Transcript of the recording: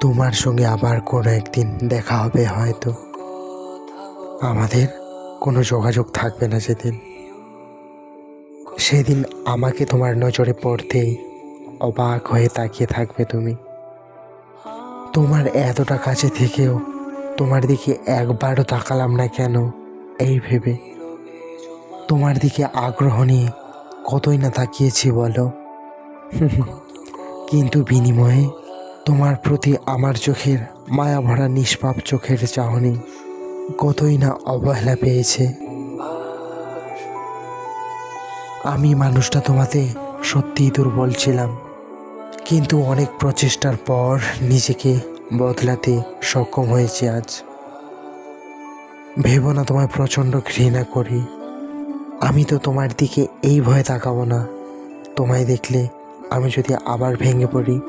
তোমার সঙ্গে আবার কোনো একদিন দেখা হবে হয়তো। আমাদের কোনো যোগাযোগ থাকবে না সেদিন। সেদিন আমাকে তোমার নজরে পড়তেই অবাক হয়ে তাকিয়ে থাকবে তুমি। তোমার এতটা কাছে থেকেও তোমার দিকে একবারও তাকালাম না কেন এই ভেবে। তোমার দিকে আগ্রহ নিয়ে কতই না তাকিয়েছি বলো। কিন্তু বিনিময়ে তোমার প্রতি আমার চোখের মায়া ভরা নিষ্পাপ চোখের চাহনি কতই না অবহেলা পেয়েছে। আমি মানুষটা তোমাতে সত্যিই দুর্বল ছিলাম। কিন্তু অনেক প্রচেষ্টার পর নিজেকে বদলাতে সক্ষম হয়েছি আজ। ভেবো না তোমায় প্রচণ্ড ঘৃণা করি। আমি তো তোমার দিকে এই ভয়ে তাকাবো না। তোমায় দেখলে আমি যদি আবার ভেঙে পড়ি।